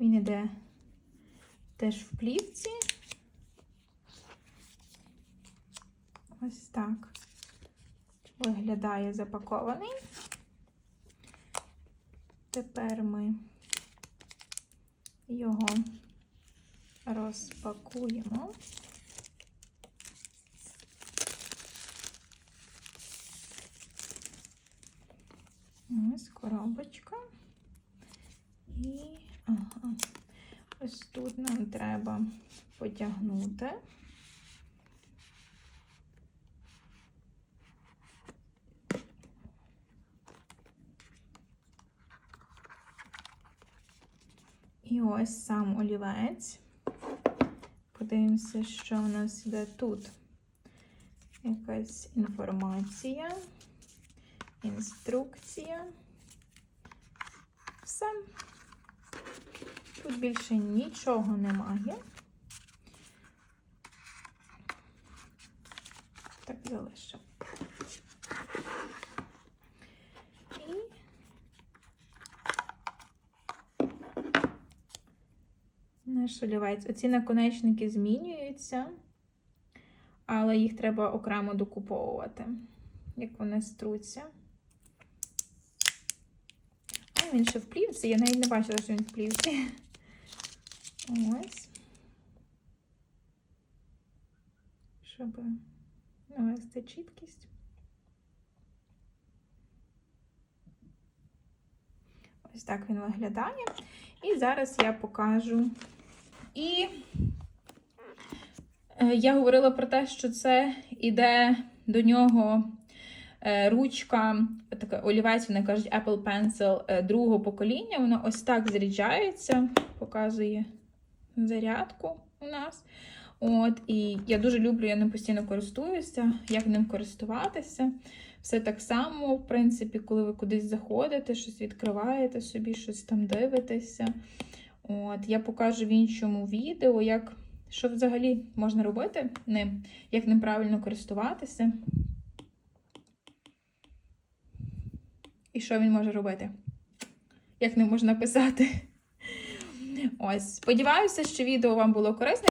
Він іде теж в плівці. Ось так виглядає запакований. Тепер ми його розпакуємо. Ось коробочка. І тут нам треба потягнути. І ось сам олівець. Подивимося, що у нас іде тут. Якась інформація, інструкція. Все. Тут більше нічого немає. Так, залишимо. І наш олівець. Оці наконечники змінюються, але їх треба окремо докуповувати, як вони струться. А він ще в плівці. Я навіть не бачила, що він в плівці. Ось. Щоб навести чіткість. Ось так він виглядає. І зараз я покажу. І е, я говорила про те, що це іде до нього е, ручка, така олівець, вони кажуть Apple Pencil е, другого покоління. Воно ось так заряджається, показує зарядку у нас. От, І я дуже люблю, я ним постійно користуюся, як ним користуватися. Все так само, в принципі, коли ви кудись заходите, щось відкриваєте собі, щось там дивитеся. От, Я покажу в іншому відео, як, що взагалі можна робити ним, як ним правильно користуватися. І що він може робити? Як ним можна писати? Ось, сподіваюся, що відео вам було корисне.